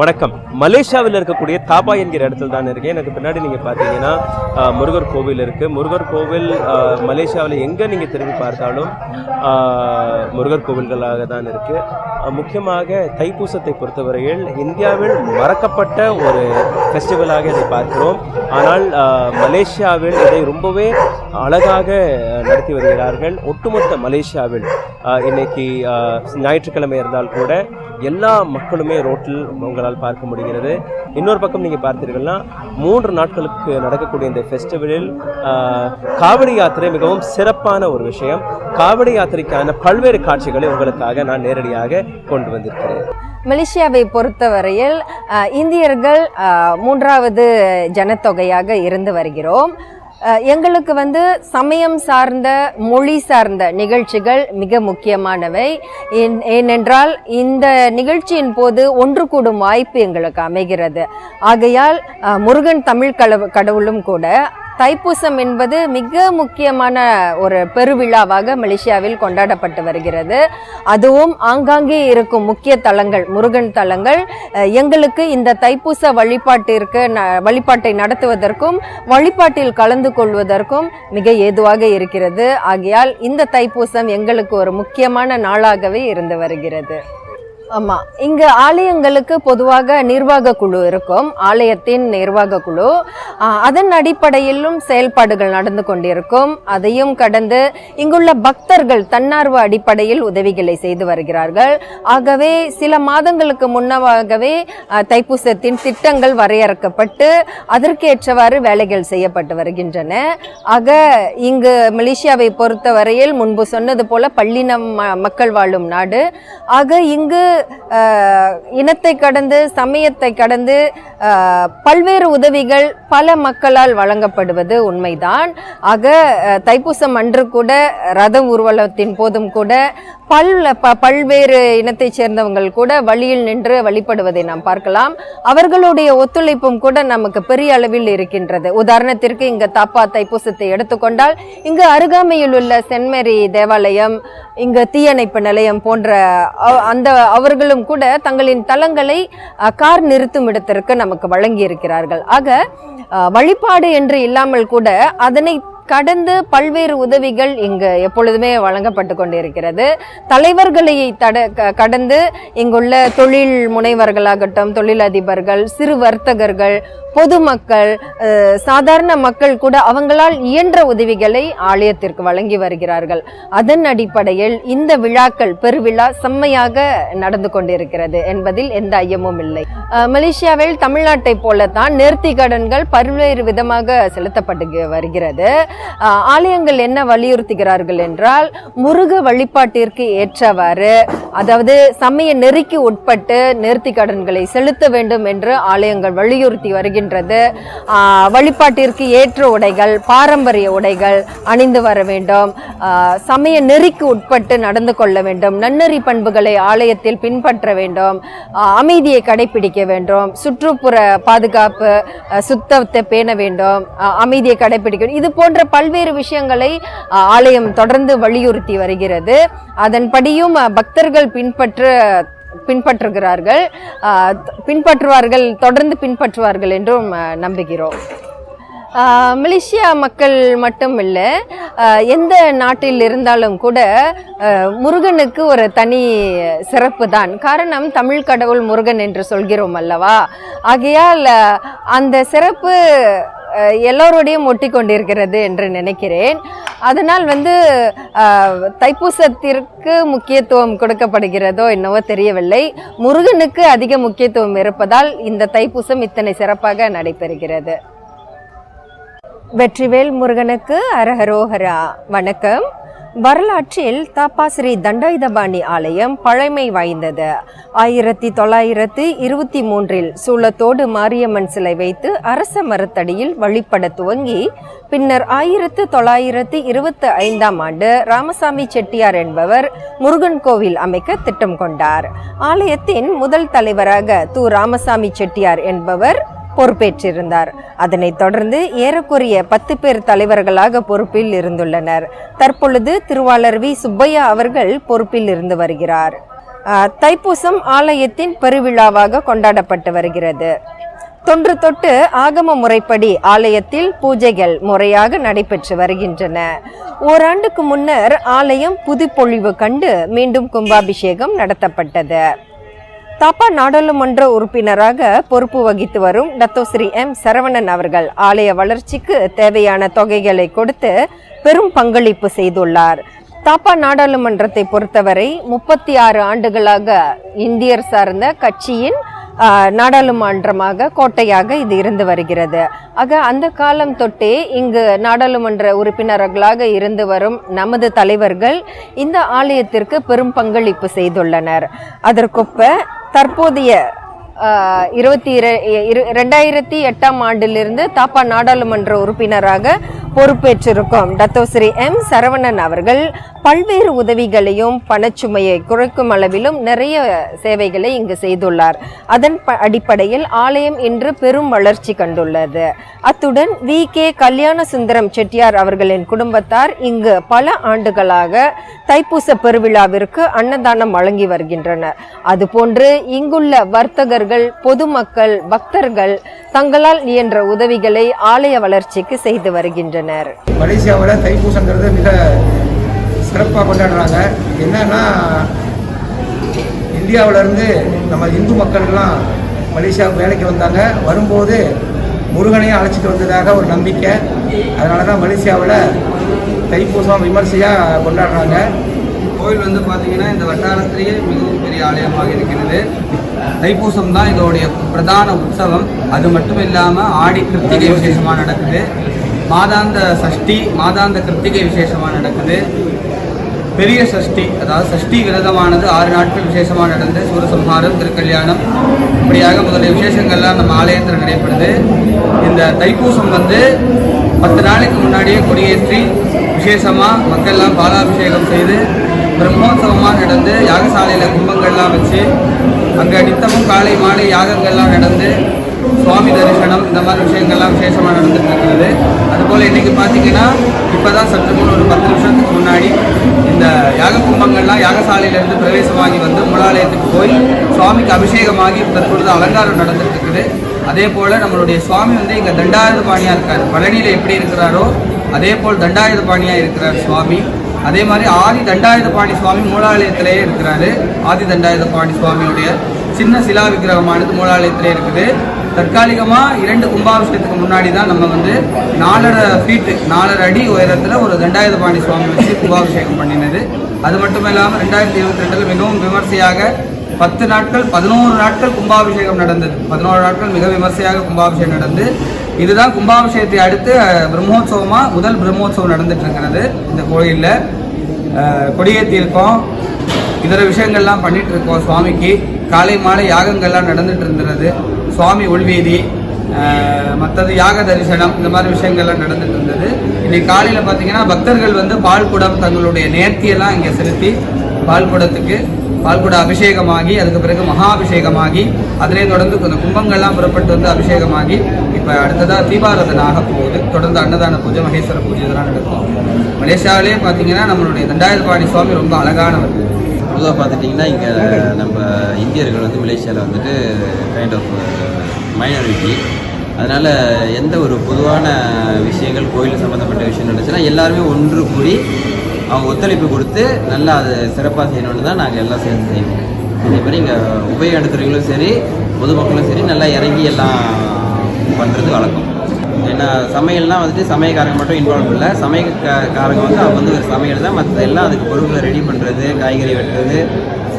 வணக்கம். மலேசியாவில் இருக்கக்கூடிய தாபா என்கிற இடத்துல தான் இருக்கேன். எனக்கு பின்னாடி நீங்கள் பார்த்தீங்கன்னா முருகர் கோவில் இருக்குது முருகர் கோவில் மலேசியாவில் எங்கே நீங்கள் திரும்பி பார்த்தாலும் முருகர் கோவில்களாக தான் இருக்குது முக்கியமாக தைப்பூசத்தை பொறுத்தவரையில் இந்தியாவில் மறக்கப்பட்ட ஒரு ஃபெஸ்டிவலாக இதை பார்க்கிறோம். ஆனால் மலேசியாவில் இதை ரொம்பவே அழகாக நடத்தி வருகிறார்கள். ஒட்டுமொத்த மலேசியாவில் இன்னைக்கு ஞாயிற்றுக்கிழமை இருந்தால் கூட எல்லா மக்களுமே ரோட்டில் உங்களால் பார்க்க முடிகிறது. இன்னொரு பக்கம் நீங்கள் பார்த்தீர்கள்னா மூன்று நாட்களுக்கு நடக்கக்கூடிய இந்த ஃபெஸ்டிவலில் ஆஹ், காவடி யாத்திரை மிகவும் சிறப்பான ஒரு விஷயம். காவடி யாத்திரைக்கான பல்வேறு காட்சிகளை உங்களுக்காக நான் நேரடியாக கொண்டு வந்திருக்கிறேன். மலேசியாவை பொறுத்தவரையில் இந்தியர்கள் மூன்றாவது ஜனத்தொகையாக இருந்து வருகிறோம். எங்களுக்கு வந்து சமயம் சார்ந்த மொழி சார்ந்த நிகழ்ச்சிகள் மிக முக்கியமானவை. ஏன்- ஏனென்றால் இந்த நிகழ்ச்சியின் போது ஒன்று கூடும் வாய்ப்பு எங்களுக்கு அமைகிறது. ஆகையால் முருகன் தமிழ் கடவு கடவுளும் கூட தைப்பூசம் என்பது மிக முக்கியமான ஒரு பெருவிழாவாக மலேசியாவில் கொண்டாடப்பட்டு வருகிறது. அதுவும் ஆங்காங்கே இருக்கும் முக்கிய தலங்கள் முருகன் தலங்கள். எங்களுக்கு இந்த தைப்பூச வழிபாட்டிற்கு ந- வழிபாட்டை நடத்துவதற்கும் வழிபாட்டில் கலந்து கொள்வதற்கும் மிக ஏதுவாக இருக்கிறது. ஆகையால் இந்த தைப்பூசம் எங்களுக்கு ஒரு முக்கியமான நாளாகவே இருந்து வருகிறது. ஆமா. இங்கு ஆலயங்களுக்கு பொதுவாக நிர்வாக குழு இருக்கும். ஆலயத்தின் நிர்வாக குழு. அதன் அடிப்படையிலும் செயல்பாடுகள் நடந்து கொண்டிருக்கும். அதையும் கடந்து இங்குள்ள பக்தர்கள் தன்னார்வ அடிப்படையில் உதவிகளை செய்து வருகிறார்கள். ஆகவே சில மாதங்களுக்கு முன்னதாகவே தைப்பூசத்தின் திட்டங்கள் வரையறுக்கப்பட்டு அதற்கேற்றவாறு வேலைகள் செய்யப்பட்டு வருகின்றன. ஆக இங்கு மலேசியாவை பொறுத்தவரையில் முன்பு சொன்னது போல பள்ளினம் மக்கள் வாழும் நாடு. ஆக இங்கு இனத்தை கடந்து சமயத்தை கடந்து பல்வேறு உதவிகள் பல மக்களால் வழங்கப்படுவது உண்மைதான். ஆக தைப்பூசம் அன்று கூட ரத ஊர்வலத்தின் போதும் கூட பல் ப- பல்வேறு இனத்தைச் சேர்ந்தவங்கள் கூட வழியில் நின்று வழிபடுவதை நாம் பார்க்கலாம். அவர்களுடைய ஒத்துழைப்பும் கூட நமக்கு பெரிய அளவில் இருக்கின்றது. உதாரணத்திற்கு இங்கு தாப்பா தைப்பூசத்தை எடுத்துக்கொண்டால் இங்கு அருகாமையில் உள்ள சென்மேரி தேவாலயம் இங்கு தீயணைப்பு நிலையம் போன்ற அந்த அவர்களும் கூட தங்களின் தலங்களை கார் நிறுத்தும் இடத்திற்கு நமக்கு வழங்கி இருக்கிறார்கள் ஆக வழிபாடு என்று இல்லாமல் கூட அதனை கடந்து பல்வேறு உதவிகள் இங்கு எப்பொழுதுமே வழங்கப்பட்டு கொண்டிருக்கிறது. தலைவர்களை தட க- கடந்து இங்குள்ள தொழில் முனைவர்களாகட்டும் தொழிலதிபர்கள் சிறு வர்த்தகர்கள் பொதுமக்கள் சாதாரண மக்கள் கூட அவங்களால் இயன்ற உதவிகளை ஆலயத்திற்கு வழங்கி வருகிறார்கள். அதன் அடிப்படையில் இந்த விழாக்கள் பெருவிழா செம்மையாக நடந்து கொண்டிருக்கிறது என்பதில் எந்த ஐயமும் இல்லை. மலேசியாவில் தமிழ்நாட்டை போலத்தான் நேர்த்தி கடன்கள் பல்வேறு விதமாக செலுத்தப்பட்டு வருகிறது. ஆலயங்கள் என்ன வலியுறுத்துகிறார்கள் என்றால் முருக வழிபாட்டிற்கு ஏற்றவாறு அதாவது சமய நெறிக்கு உட்பட்டு நேர்த்தி கடன்களை செலுத்த வேண்டும் என்று ஆலயங்கள் வலியுறுத்தி வருகின்றது. வழிபாட்டிற்கு ஏற்ற உடைகள் பாரம்பரிய உடைகள் அணிந்து வர வேண்டும். சமய நெறிக்கு உட்பட்டு நடந்து கொள்ள வேண்டும். நன்னெறி பண்புகளை ஆலயத்தில் பின்பற்ற வேண்டும். அமைதியை கடைபிடிக்க வேண்டும். சுற்றுப்புற பாதுகாப்பு சுத்தத்தை பேண வேண்டும். அமைதியை கடைபிடிக்க வேண்டும். இது போன்ற பல்வேறு விஷயங்களை ஆலயம் தொடர்ந்து வலியுறுத்தி வருகிறது. அதன்படியும் பக்தர்கள் மக்கள் பின்பற்ற பின்பற்றுகிறார்கள். பின்பற்றுவார்கள் தொடர்ந்து பின்பற்றுவார்கள் என்றும் நம்புகிறோம். மலேசியா மக்கள் மட்டும் இல்லை எந்த நாட்டில் இருந்தாலும் கூட முருகனுக்கு ஒரு தனி சிறப்பு தான் காரணம் தமிழ் கடவுள் முருகன் என்று சொல்கிறோம் அல்லவா? ஆகையால் அந்த சிறப்பு எல்லோரோடையும் ஒட்டி கொண்டிருக்கிறது என்று நினைக்கிறேன். அதனால் வந்து தைப்பூசத்திற்கு முக்கியத்துவம் கொடுக்கப்படுகிறதோ என்னவோ தெரியவில்லை. முருகனுக்கு அதிக முக்கியத்துவம் இருப்பதால் இந்த தைப்பூசம் இத்தனை சிறப்பாக நடைபெறுகிறது. வெற்றிவேல் முருகனுக்கு அரஹரோஹரா. வணக்கம். வரலாற்றில் தாப்பாசிரி தண்டாயுதபாணி ஆலயம் பழமை வாய்ந்தது. ஆயிரத்தி தொள்ளாயிரத்து இருபத்தி மூன்றில் சூளத்தோடு மாரியம்மன் சிலை வைத்து அரச மரத்தடியில் வழிபட துவங்கி பின்னர் ஆயிரத்து தொள்ளாயிரத்து இருபத்தி ஐந்தாம் ஆண்டு ராமசாமி செட்டியார் என்பவர் முருகன் கோவில் அமைக்க திட்டம் கொண்டார். ஆலயத்தின் முதல் தலைவராக து. ராமசாமி செட்டியார் என்பவர் பொறுப்பேற்றிருந்தார். அதனைத் தொடர்ந்து ஏறக்குறைய பத்து பேர் தலைவர்களாக பொறுப்பில் இருந்துள்ளனர். தற்பொழுது திருவாளர் வி. சுப்பையா அவர்கள் பொறுப்பில் இருந்து வருகிறார். தைப்பூசம் ஆலயத்தின் பெருவிழாவாக கொண்டாடப்பட்டு வருகிறது. தொன்று தொட்டு ஆகம முறைப்படி ஆலயத்தில் பூஜைகள் முறையாக நடைபெற்று வருகின்றன. ஓராண்டுக்கு முன்னர் ஆலயம் புதுப்பொழிவு கண்டு மீண்டும் கும்பாபிஷேகம் நடத்தப்பட்டது. தாப்பா நாடாளுமன்ற உறுப்பினராக பொறுப்பு வகித்து வரும் டத்தோஸ்ரீ எம் சரவணன் அவர்கள் ஆலய வளர்ச்சிக்கு தேவையான தொகைகளை கொடுத்து பெரும் பங்களிப்பு செய்துள்ளார். தாப்பா நாடாளுமன்றத்தை பொறுத்தவரை முப்பத்தி ஆறு ஆண்டுகளாக இந்தியர் சார்ந்த கட்சியின் நாடாளுமன்றமாக கோட்டையாக இது இருந்து வருகிறது. ஆக அந்த காலம் தொட்டே இங்கு நாடாளுமன்ற உறுப்பினர்களாக இருந்து வரும் நமது தலைவர்கள் இந்த ஆலயத்திற்கு பெரும் பங்களிப்பு செய்துள்ளனர். அதற்கொப்ப தற்போதைய இருபத்தி இர- இரு ரெண்டாயிரத்தி எட்டாம் ஆண்டிலிருந்து தாப்பா நாடாளுமன்ற உறுப்பினராக பொறுப்பேற்றிருக்கும். Datuk Seri M. சரவணன் அவர்கள் பல்வேறு உதவிகளையும் பணச்சுமையை குறைக்கும் அளவிலும் நிறைய சேவைகளை இங்கு செய்துள்ளார். அதன் ப- அடிப்படையில் ஆலயம் இன்று பெரும் வளர்ச்சி கண்டுள்ளது. அத்துடன் வி. கே. கல்யாண சுந்தரம் செட்டியார் அவர்களின் குடும்பத்தார் இங்கு பல ஆண்டுகளாக தைப்பூச பெருவிழாவிற்கு அன்னதானம் வழங்கி வருகின்றனர். அதுபோன்று இங்குள்ள வர்த்தகர்கள் பொதுமக்கள் பக்தர்கள் தங்களால் இயன்ற உதவிகளை ஆலய வளர்ச்சிக்கு செய்து வருகின்றனர். மலேசியாவில் தைப்பூசங்கிறது மிக சிறப்பாக கொண்டாடுறாங்க. என்னன்னா இந்தியாவிலேருந்து நம்ம இந்து மக்கள்லாம் மலேசியாவுக்கு வேலைக்கு வந்தாங்க. வரும்போது முருகனையும் அழைச்சிட்டு வந்ததாக ஒரு நம்பிக்கை. அதனால தான் மலேசியாவில் தைப்பூசம் விமர்சையாக கொண்டாடுறாங்க. கோயில் வந்து பார்த்தீங்கன்னா இந்த வட்டாரத்திலேயே மிகவும் பெரிய ஆலயமாக இருக்கிறது. தைப்பூசம் தான் இதோடைய பிரதான உற்சவம். அது மட்டும் இல்லாமல் ஆடி கிருத்திகை விசேஷமாக நடக்குது. மாதாந்த சஷ்டி மாதாந்த கிருத்திகை விசேஷமாக நடக்குது. பெரிய சஷ்டி அதாவது சஷ்டி விரதமானது ஆறு நாட்கள் விசேஷமாக நடந்து சூரசம்ஹாரம் திருக்கல்யாணம் இப்படியாக முதலிய விசேஷங்கள்லாம் நம்ம ஆலயத்தில் நடைபெறுது. இந்த தைப்பூசம் வந்து பத்து நாளைக்கு முன்னாடியே கொடியேற்றி விசேஷமாக மக்கள்லாம் பாலாபிஷேகம் செய்து பிரம்மோத்சவமாக நடந்து யாகசாலையில் கும்பங்கள்லாம் வச்சு அங்கே நித்தமும் காலை மாலை யாகங்கள்லாம் நடந்து சுவாமி தரிசனம் இந்த மாதிரி விஷயங்கள்லாம் விசேஷமாக நடந்துட்டு இருக்கிறது அதுபோல் இன்றைக்கி பார்த்தீங்கன்னா இப்போ தான் சற்று முன் ஒரு பத்து நிமிஷத்துக்கு முன்னாடி இந்த யாக கும்பங்கள்லாம் யாகசாலையிலேருந்து பிரவேசமாகி வந்து மூலாலயத்துக்கு போய் சுவாமிக்கு அபிஷேகமாகி தற்பொழுது அலங்காரம் நடந்துட்டு இருக்குது அதே போல் நம்மளுடைய சுவாமி வந்து இங்கே தண்டாயுத பாணியாக இருக்கார். பழனியில் எப்படி இருக்கிறாரோ அதே போல் தண்டாயுத பாணியாக இருக்கிறார் சுவாமி. அதே மாதிரி ஆதி தண்டாயுத பாணி சுவாமி மூலாலயத்திலேயே இருக்கிறாரு. ஆதி தண்டாயுத பாணி சுவாமியுடைய சின்ன சிலா விக்கிரகமானது மூலாலயத்திலே இருக்குது. தற்காலிகமாக இரண்டு கும்பாபிஷேகத்துக்கு முன்னாடி தான் நம்ம வந்து நாலரை ஃபீட்டு நாலரை அடி உயரத்தில் ஒரு தண்டாயுத பாணி சுவாமி வச்சு கும்பாபிஷேகம் பண்ணினது. அது மட்டும் இல்லாமல் ரெண்டாயிரத்தி இருபத்தி ரெண்டில் மிகவும் விமர்சையாக பத்து நாட்கள் பதினோரு நாட்கள் கும்பாபிஷேகம் நடந்தது. பதினோரு நாட்கள் மிக விமர்சையாக கும்பாபிஷேகம் நடந்து இதுதான் கும்பாபிஷேகத்தை அடுத்து பிரம்மோற்சவமாக முதல் பிரம்மோற்சவம் நடந்துட்டு இருக்கிறது இந்த கோயிலில். கொடியேற்றி இருக்கோம் இதர விஷயங்கள்லாம் பண்ணிட்டு இருக்கோம் சுவாமிக்கு. காலை மாலை யாகங்கள்லாம் நடந்துட்டு இருந்தது சுவாமி உள்வீதி மற்றது யாக தரிசனம் இந்த மாதிரி விஷயங்கள்லாம் நடந்துட்டு இருந்தது. இன்னைக்கு காலையில் பார்த்தீங்கன்னா பக்தர்கள் வந்து பால் குடம் தங்களுடைய நேர்த்தியெல்லாம் இங்கே செலுத்தி பால்குடத்துக்கு பால்குட அபிஷேகமாகி அதுக்கு பிறகு மகா அபிஷேகமாகி அதிலே தொடர்ந்து கொஞ்சம் கும்பங்கள்லாம் புறப்பட்டு வந்து அபிஷேகமாகி இப்போ அடுத்ததாக தீபாராதனை ஆக போகுது. தொடர்ந்து அன்னதான பூஜை மகேஸ்வர பூஜை இதெல்லாம் நடக்கும். மலேசியாவிலே பார்த்தீங்கன்னா நம்மளுடைய தண்டாயுதபாணி சுவாமி ரொம்ப அழகானவர். பொதுவாக பார்த்துட்டிங்கன்னா இங்கே நம்ம இந்தியர்கள் வந்து மலேசியாவில் வந்துட்டு கைண்ட் ஆஃப் மைனாரிட்டி அதனால் எந்த ஒரு பொதுவான விஷயங்கள் கோயில் சம்மந்தப்பட்ட விஷயம் நடந்துச்சுன்னா எல்லாருமே ஒன்று கூடி அவங்க ஒத்துழைப்பு கொடுத்து நல்லா அதை சிறப்பாக செய்யணும்னு தான் நாங்கள் எல்லாம் சேர்ந்து செய்வோம். அதே மாதிரி இங்கே உபயோக எடுத்துறவங்களும் சரி பொதுமக்களும் சரி நல்லா இறங்கி எல்லாம் பண்ணுறது வழக்கம். ஏன்னா சமையல்னால் வந்துட்டு சமையக்காரங்க மட்டும் இன்வால்வ் இல்லை. சமையல்காரங்க வந்து அவங்க வந்து ஒரு சமையல் தான். மற்ற எல்லாம் அதுக்கு பொருட்களை ரெடி பண்ணுறது காய்கறி வெட்டுறது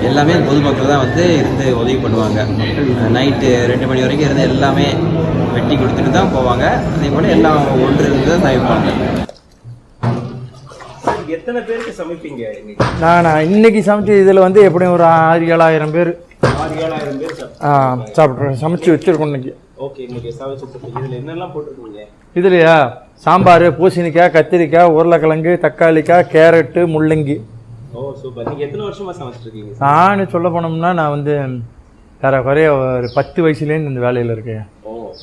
எல்லாமே பொதுமக்கள் தான் வந்து இருந்து உதவி பண்ணுவாங்க. நைட்டு ரெண்டு மணி வரைக்கும் இருந்து எல்லாமே வெட்டி கொடுத்துட்டு தான் போவாங்க. அதே போல் எல்லாம் ஒன்று இருந்து தான் சமைப்பாங்க. எத்தனை பேருக்கு சமைப்பீங்க இன்னைக்கு? நான் இன்னைக்கு சமைச்ச இதில் வந்து எப்படியும் ஒரு ஆறு ஏழாயிரம் பேர். ஆறு ஏழாயிரம் பேர் ஆ, சாப்பிட்றோம் சமைச்சு வச்சுருக்கோம் இன்னைக்கு. ஓகே இன்னைக்கு சமைச்சிட்டு இதுல என்னெல்லாம் போட்டிருக்கீங்க? இதுலையா? சாம்பார் பூசணிக்காய் கத்திரிக்காய் உருளைக்கிழங்கு தக்காளிக்காய் கேரட்டு முள்ளங்கி. ஓ சூப்பர் நீங்க எத்தனை வருஷமா சமைச்சிட்டு இருக்கீங்க நான் சொல்ல போனோம்னா நான் வந்து வேற குறைய ஒரு பத்து வயசுலேருந்து இந்த வேலையில் இருக்கேன்.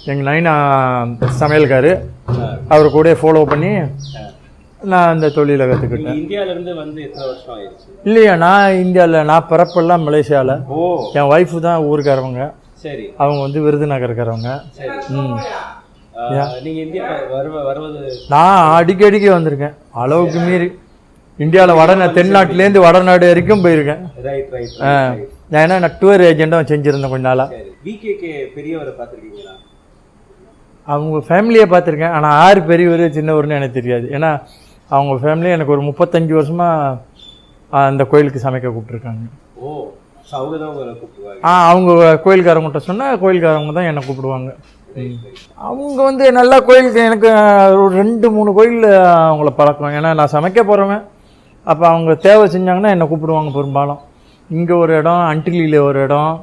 எங்கள் நைனா சமையல்காரு. அவர் கூட ஃபாலோ பண்ணி நான் அந்த தொழிலை கற்றுக்கிட்டேன் இந்தியால இருந்து வந்து எத்தனை வருஷம் ஆயிடுச்சு? இல்லையா நான் இந்தியாவில் நான் பிறப்பெல்லாம் மலேசியாவில் ஓ. என் ஒய்ஃபு தான் ஊருக்காரவங்க. சரி. அவங்க வந்து விருதுநகர்காரவங்க சரி. ம். ஆஹ், நீங்க இந்தியா வருவ வருவது நான் அடிக்கடிக்கு வந்திருக்கேன். அளவுக்கு மீறி. இந்தியாவில் வட தென்னாட்டிலேருந்து வடநாடு வரைக்கும் போயிருக்கேன். நான் ஏன்னா நான் டூர் ஏஜெண்ட்டும் செஞ்சுருந்தேன் கொஞ்ச நாளாக விகேகே பெரியவரை பார்த்துருக்கீங்களா? அவங்க ஃபேமிலியை பார்த்துருக்கேன். ஆனால் யார் பெரியவர் சின்னவர்னு எனக்கு தெரியாது. ஏன்னா அவங்க ஃபேமிலி எனக்கு ஒரு முப்பத்தஞ்சு வருஷமாக அந்த கோயிலுக்கு சமைக்க கூப்பிட்ருக்காங்க ஓ ஆ அவங்க கோயில்காரவங்கள்ட்ட சொன்னால் கோயில்காரவங்க தான் என்னை கூப்பிடுவாங்க. அவங்க வந்து நல்லா கோயிலுக்கு எனக்கு ஒரு ரெண்டு மூணு கோயில் அவங்கள பழக்கம். ஏன்னா நான் சமைக்க போகிறவன் அப்போ அவங்க தேவை செஞ்சாங்கன்னா என்னை கூப்பிடுவாங்க பெரும்பாலும். இங்கே ஒரு இடம் அன்டிலியில் ஒரு இடம்.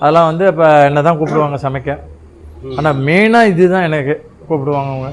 அதெல்லாம் வந்து இப்போ என்னை தான் கூப்பிடுவாங்க சமைக்க. ஆனால் மெயினாக இதுதான் எனக்கு கூப்பிடுவாங்க அவங்க.